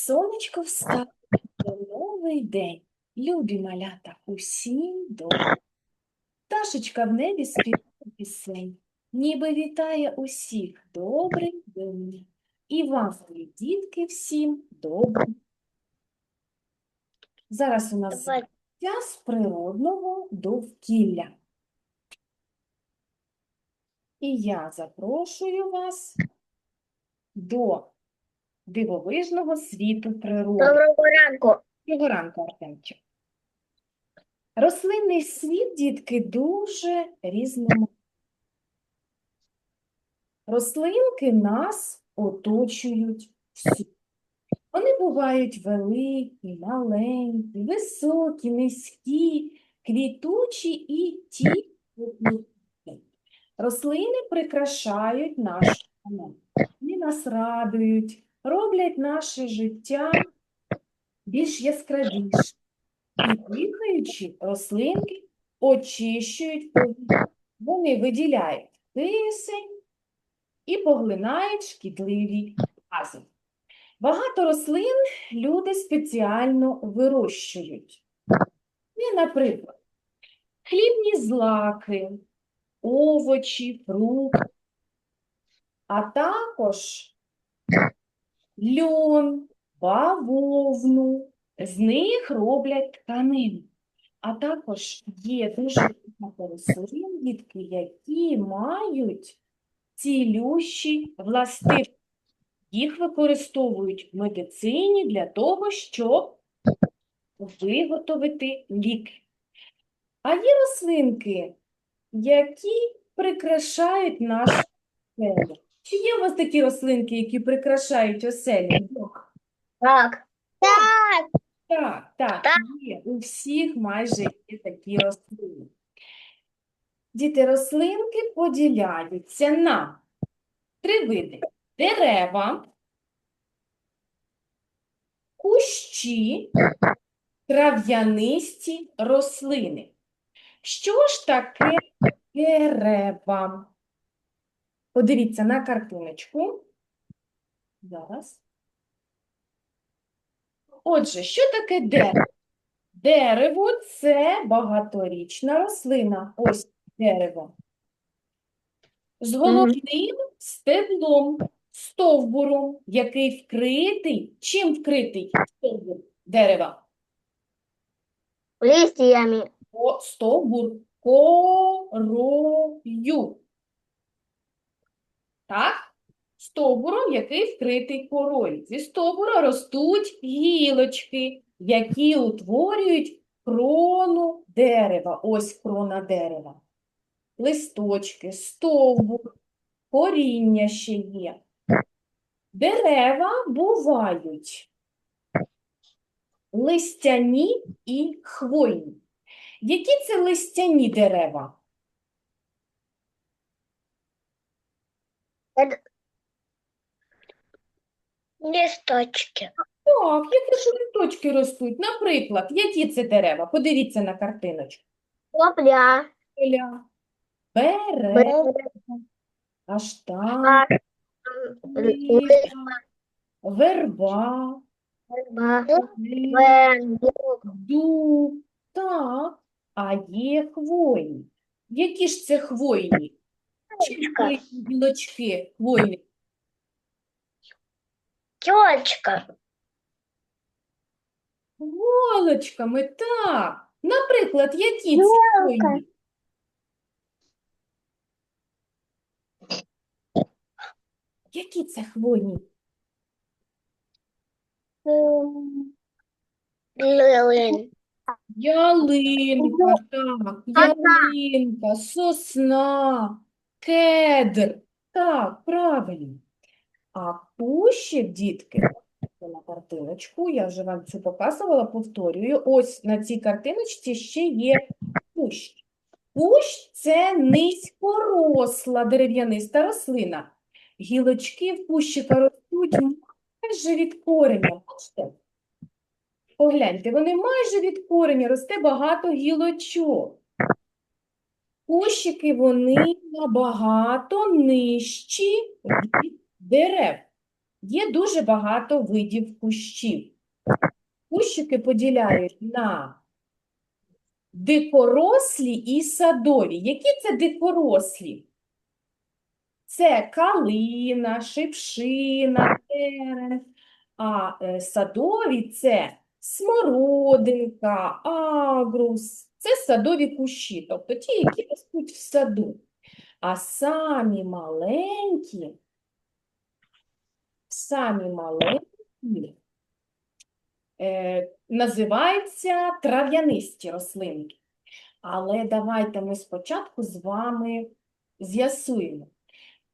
Сонечко встало, новий день. Любі малята, усім добре. Пташечка в небі співає пісень, ніби вітає усіх добрий день. І вам, мої дітки, всім добрий. Зараз у нас час природного довкілля. І я запрошую вас до дивовижного світу природи. Доброго ранку. Доброго ранку, Артемчик. Рослинний світ, дітки, дуже різноманітний. Рослинки нас оточують всі. Вони бувають великі, маленькі, високі, низькі, квітучі і ті. Рослини прикрашають нашу планету. Вони нас радують, роблять наше життя більш яскравіше. І дихаючи, рослинки очищують повітря. Вони виділяють кисень і поглинають шкідливі гази. Багато рослин люди спеціально вирощують. І, наприклад, хлібні злаки, овочі, фрукти, а також льон, бавовну, з них роблять тканину. А також є дуже багато рослин, які мають цілющі властивості. Їх використовують в медицині для того, щоб виготовити ліки. А є рослинки, які прикрашають нашу оселю. Чи є у вас такі рослинки, які прикрашають оселю? Так. Так. Так, так, Так. є. У всіх майже є такі рослини. Діти, рослинки поділяються на три види: дерева, кущі, трав'янисті рослини. Що ж таке дерева? Подивіться на картиночку. Зараз. Отже, що таке дерево? Дерево – це багаторічна рослина. Ось дерево. З головним стеблом, стовбуром, який вкритий. Чим вкритий стовбур дерева? Листьями. О, стовбур корою. Так? Стовбуром, який вкритий корою. Зі стовбура ростуть гілочки, які утворюють крону дерева. Ось крона дерева. Листочки, стовбур, коріння ще є. Дерева бувають листяні і хвойні. Які це листяні дерева? Листочки. Так, які ж листочки ростуть? Наприклад, які це дерева? Подивіться на картиночку. Лопля. Ля, береза, каштан, верба, клен, дуб. Так, а є хвойні. Які ж це хвойні? Хвойні гілочки хвойні? Тёлочка. Голочками, так. Наприклад, які це хвойні? Які це хвойні? Лилин. Ялинка, так, ялинка, сосна, кедр. Так, правильно. А кущик, дітки, на картиночку, я вже вам це показувала, повторюю. Ось на цій картиночці ще є кущ. Кущ – це низькоросла дерев'яниста рослина. Гілочки в кущика ростуть майже від кореня. Бачите? Погляньте, вони майже від кореня росте багато гілочок. Кущики вони набагато нижчі від дерев. Є дуже багато видів кущів. Кущики поділяють на дикорослі і садові. Які це дикорослі? Це калина, шипшина, терен. А е, садові це смородинка, агрус. Це садові кущі, тобто ті, які ростуть в саду. А самі маленькі, самі маленькі е, називаються трав'янисті рослинки. Але давайте ми спочатку з вами з'ясуємо,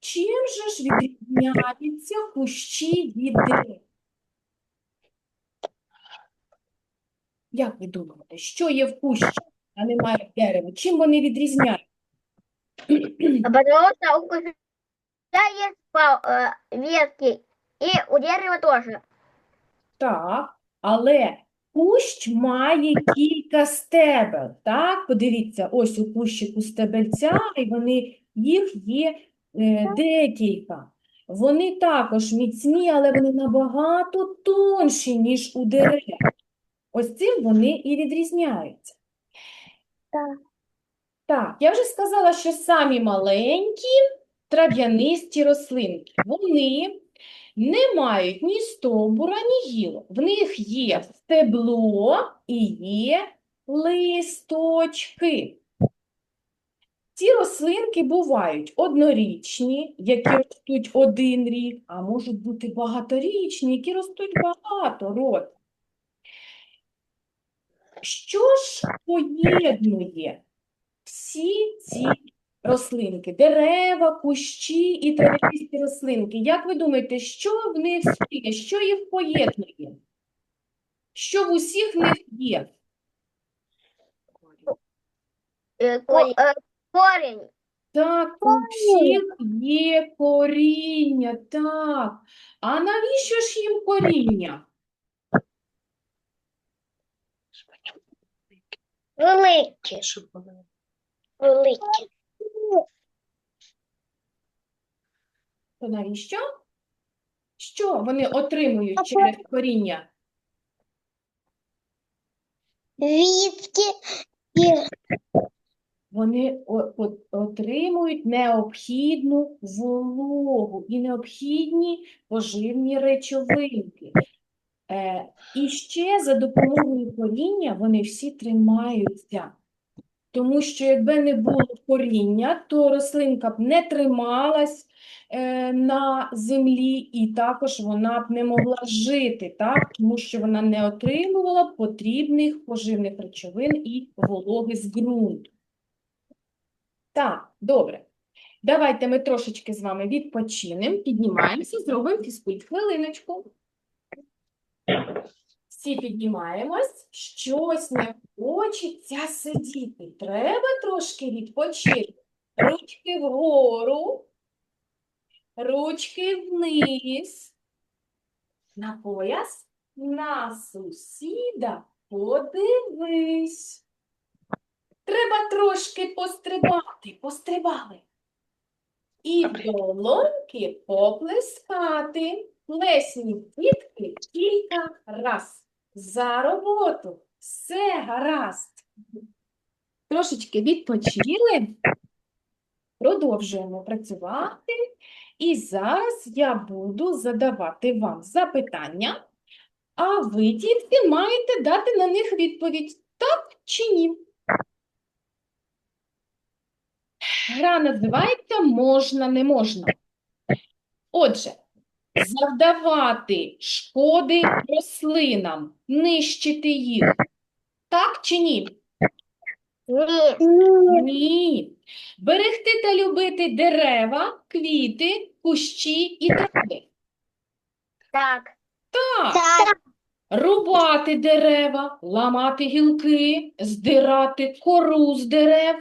чим же ж відрізняються кущі від дерев? Як ви думаєте, що є в кущі, а немає в дереві? Чим вони відрізняються? Потому что у куста есть пал- э, ветки, и у дерева тоже. Так, але кущ має кілька стебел. Так, подивіться, ось у кущику стебельця, і вони, їх є е, декілька. Вони також міцні, але вони набагато тонші, ніж у дерев. Ось цим вони і відрізняються. Так. Я вже сказала, що самі маленькі трав'янисті рослинки, вони не мають ні стовбура, ні гілок. В них є стебло і є листочки. Ці рослинки бувають однорічні, які ростуть один рік, а можуть бути багаторічні, які ростуть багато років. Що ж поєднує всі ці рослинки, дерева, кущі і трав'янисті рослинки? Як ви думаєте, що в них спільне, що їх поєднує? Що в усіх них є? Э, ко- э. Так, у всіх є коріння, так. А навіщо ж їм коріння? Великий. Великий. То навіщо? Що вони отримують через коріння? Вітки і Вони о- о- отримують необхідну вологу і необхідні поживні речовинки. Е, і ще за допомогою коріння вони всі тримаються. Тому що якби не було коріння, то рослинка б не трималась е, на землі, і також вона б не могла жити, так? Тому що вона не отримувала потрібних поживних речовин і вологи з ґрунту. Так, добре. Давайте ми трошечки з вами відпочинемо, піднімаємося, зробимо фізкульт. Хвилиночку. Всі піднімаємось, щось не хочеться сидіти. Треба трошки відпочити. Ручки вгору, ручки вниз. На пояс, на сусіда подивись. Треба трошки пострибати, пострибали. І в долоньки поплескати. Плесні дітки кілька раз. За роботу. Все гаразд. Трошечки відпочили. Продовжуємо працювати. І зараз я буду задавати вам запитання, а ви, дітки, маєте дати на них відповідь так чи ні. Гра називається «Можна, не можна». Отже, завдавати шкоди рослинам, нищити їх. Так чи ні? ні. Ні. Берегти та любити дерева, квіти, кущі і трави. Так. Так. Так. Рубати дерева, ламати гілки, здирати кору з дерев.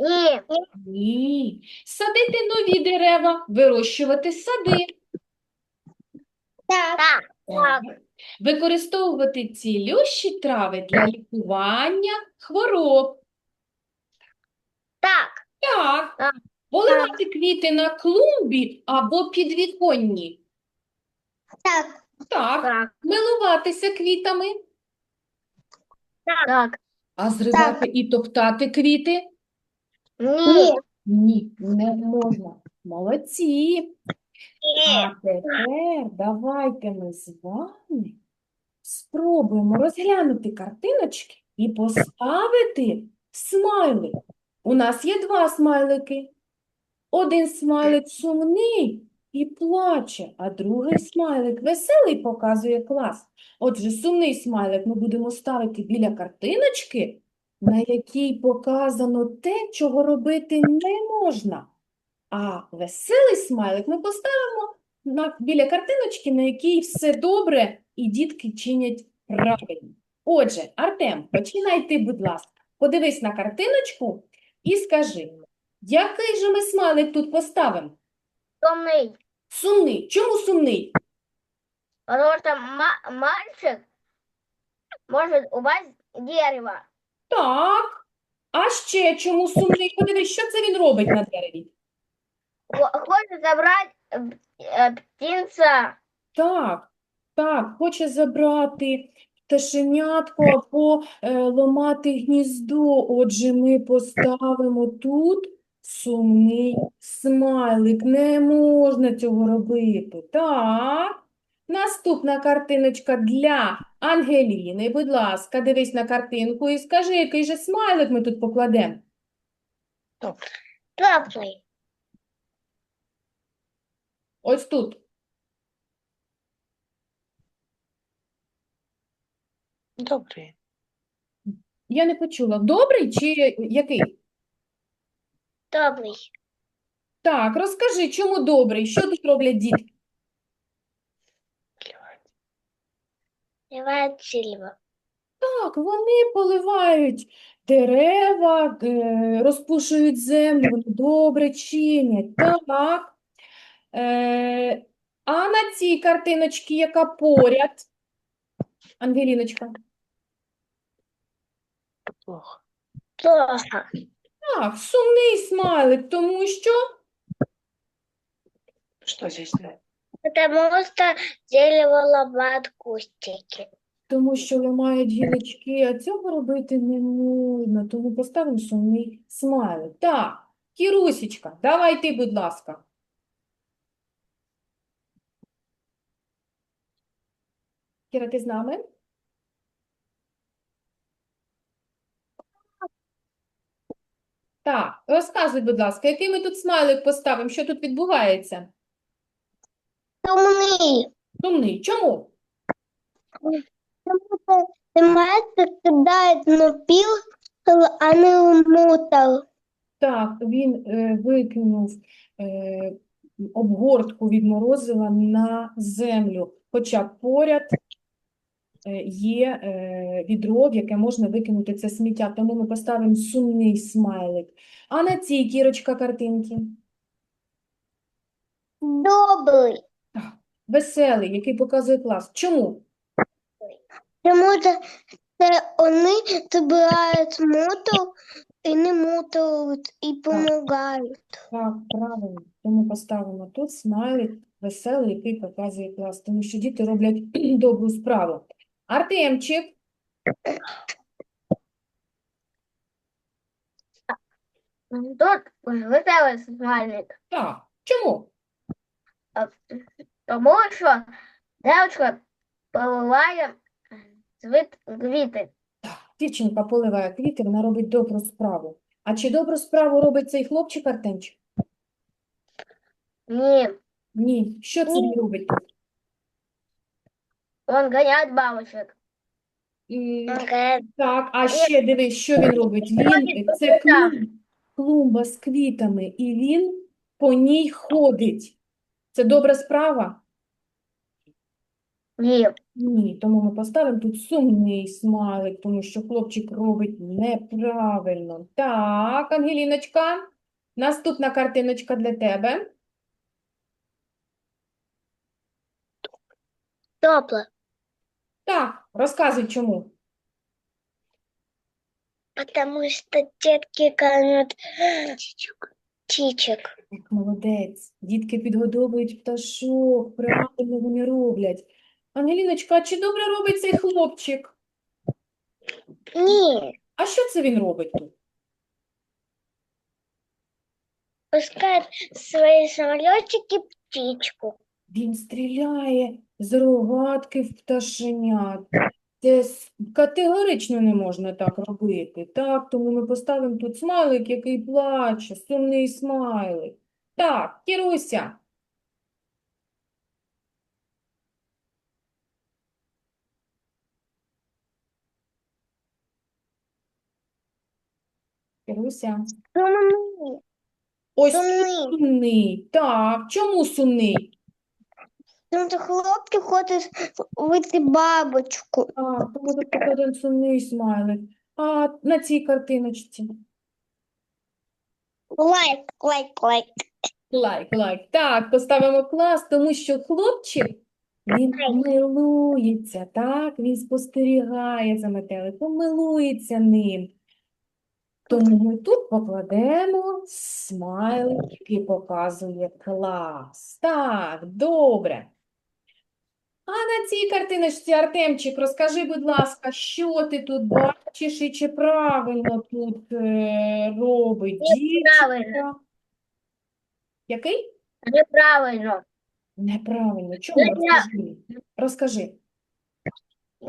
Ні. Ні. Садити нові дерева, вирощувати сади. Так. Так. Так. Використовувати цілющі трави для лікування хвороб. Так. Так. Так. Поливати квіти на клумбі або підвіконні. Так. Так. Милуватися квітами, Так. а зривати і топтати квіти? Ні. Ні, не можна. Молодці. А тепер давайте ми з вами спробуємо розглянути картиночки і поставити смайлик. У нас є два смайлики. Один смайлик сумний і плаче, а другий смайлик веселий показує клас. Отже, сумний смайлик ми будемо ставити біля картиночки, на якій показано те, чого робити не можна. А веселий смайлик ми поставимо на, біля картиночки, на якій все добре і дітки чинять правильно. Отже, Артем, починай ти, будь ласка. Подивись на картиночку і скажи, який же ми смайлик тут поставимо? Сумний. Сумний. Чому сумний? Потому что ма- мальчик может упасть с дерева. Так. А ще чому сумний? Подивись, що це він робить на дереві? Хо- Хочет забрать э, э. Так, так, хоче забрати пташенятко або е, ламати гніздо. Отже, ми поставимо тут сумний смайлик. Не можна цього робити. Так. Наступна картиночка для Ангеліни. Будь ласка, дивись на картинку і скажи, який же смайлик ми тут покладемо. Теплый. Ось тут. Добрий. Я не почула. Добрий чи який? Теплый. Так, розкажи, чому добрий? Що тут роблять дітки? Сливает дерево. Так, вони поливають дерева, е, розпушують землю, вони добре чинять. Так. Е, а на цій картиночці, яка поряд? Ангеліночка. Плохо. Плохо. Так, сумний смайлик, тому що Что здесь? Потому что дерево ломает кустики. Тому що ламають гілочки, а цього робити не можна, тому поставимо сумний смайлик. Так, Кірусічка, давай ти, будь ласка. Кіра, ти з нами? Так, розказуй, будь ласка, який ми тут смайлик поставимо, що тут відбувається? Умный. Сумний. Чому? Потому что мальчик кидает на пил, а не мутал. Так, він е, викинув е, обгортку від морозива на землю, хоча поряд е, є е, відро, в яке можна викинути це сміття, тому ми поставимо сумний смайлик. А на цій кірочка картинки Добрый. Веселий, який показує клас. Чому? Тому що це вони збирають муту і не мутають, і допомагають. Так, правильно. Тому поставимо тут смайлик веселий, який показує клас, тому що діти роблять добру справу. Артемчик. Тут веселий смайлик. Так, чому? Тому що дівчинка поливає цвіт квіти. Дівчинка поливає квіти, вона робить добру справу. А чи добру справу робить цей хлопчик Артемчик? Ні, Ні. Що це він робить тут? він ганяє бабочок. І, так, а ще дивись, що він робить? Він, це квітам. клумб, клумба з квітами, і він по ній ходить. Це добра справа? Ні. Ні, тому ми поставимо тут сумний смайлик, тому що хлопчик робить неправильно. Так, Ангеліночка, наступна картиночка для тебе. Тепло. Так, розказуй чому. Потому что детки кормят птичек. Так, молодець. Дітки підгодовують пташок, правильно вони роблять. Ангеліночка, а чи добре робить цей хлопчик? Ні, А що це він робить тут? пускает свои самолетики птичку. Він стріляє з рогатки в пташенят. Це с- категорично не можна так робити. Так, тому ми поставимо тут смайлик, який плаче, сумний смайлик. Так, Кіруся. Кіруся. Сумный, Ось сумный. сумний. Так, чому сумний? Тому що хлопці хочуть вийти бабочку. Так, тому тут покладемо сумний смайлик. А на цій картиночці? Лайк, лайк, лайк. Лайк, лайк. Так, поставимо клас, тому що хлопчик, він милується, так? Він спостерігає за метеликом, милується ним. Тому ми тут покладемо смайлик, який показує клас. Так, добре. А на цій картиночці, Артемчик, розкажи, будь ласка, що ти тут бачиш і чи правильно тут е, робить Неправильно. дівчинка? Який? Неправильно. Неправильно. Чому? Я- Розкажи. Розкажи.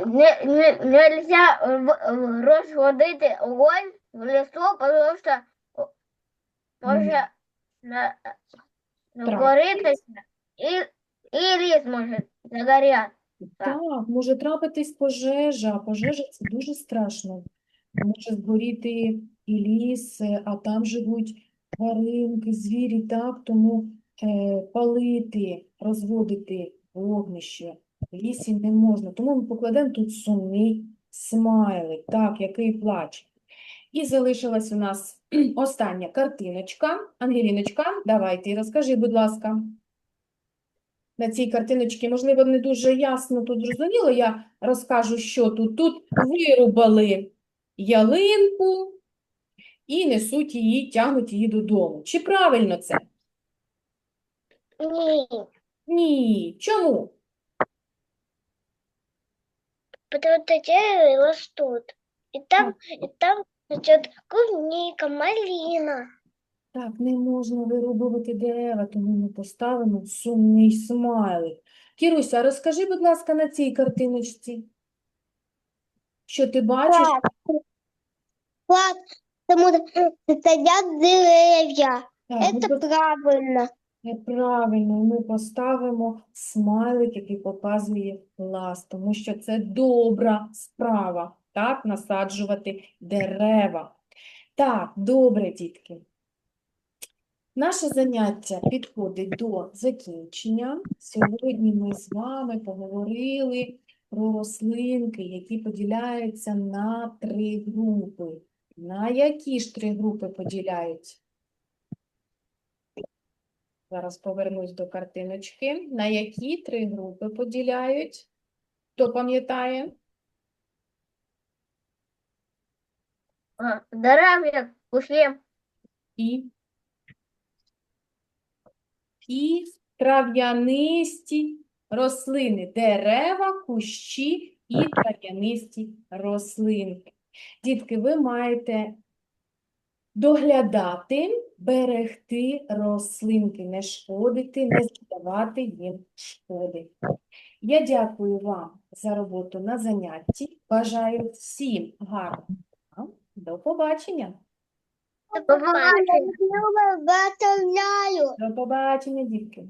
Не, не, нельзя в- в- розводити огонь в лісу, тому що о, може на, нагоритися і, і ліс може загоряти. Так. Так, може трапитись пожежа. Пожежа це дуже страшно. Може згоріти і ліс, а там живуть тваринки, звірі, так, тому е, палити, розводити вогнище в лісі не можна. Тому ми покладемо тут сумний смайлик, так, який плаче. І залишилась у нас остання картиночка. Ангеліночка, давай ти розкажи, будь ласка. На цій картиночці, можливо, не дуже ясно тут зрозуміло, я розкажу, що тут. Тут вирубали ялинку і несуть її, тягнуть її додому. Чи правильно це? Ні, Ні. Чому? потому что деревья растут. И там, и там растет клубника, малина. Так, не можна вирубувати дерева, тому ми поставимо сумний смайлик. Кіруся, розкажи, будь ласка, на цій картиночці. Що ти бачиш? Клад, потому что стоят деревья. Так, ми Это правильно. Неправильно, ми поставимо смайлик, який показує клас, тому що це добра справа, так, насаджувати дерева. Так, добре, дітки. Наше заняття підходить до закінчення. Сьогодні ми з вами поговорили про рослинки, які поділяються на три групи. На які ж три групи поділяються? Зараз повернусь до картиночки. На які три групи поділяють? Хто пам'ятає? А, Деревья, кусты. І, і трав'янисті рослини, дерева, кущі і трав'янисті рослинки. Дітки, ви маєте доглядати, берегти рослинки, не шкодити, не завдавати їм шкоди. Я дякую вам за роботу на занятті. Бажаю всім гарного. До побачення. Побачення. До побачення, дітки.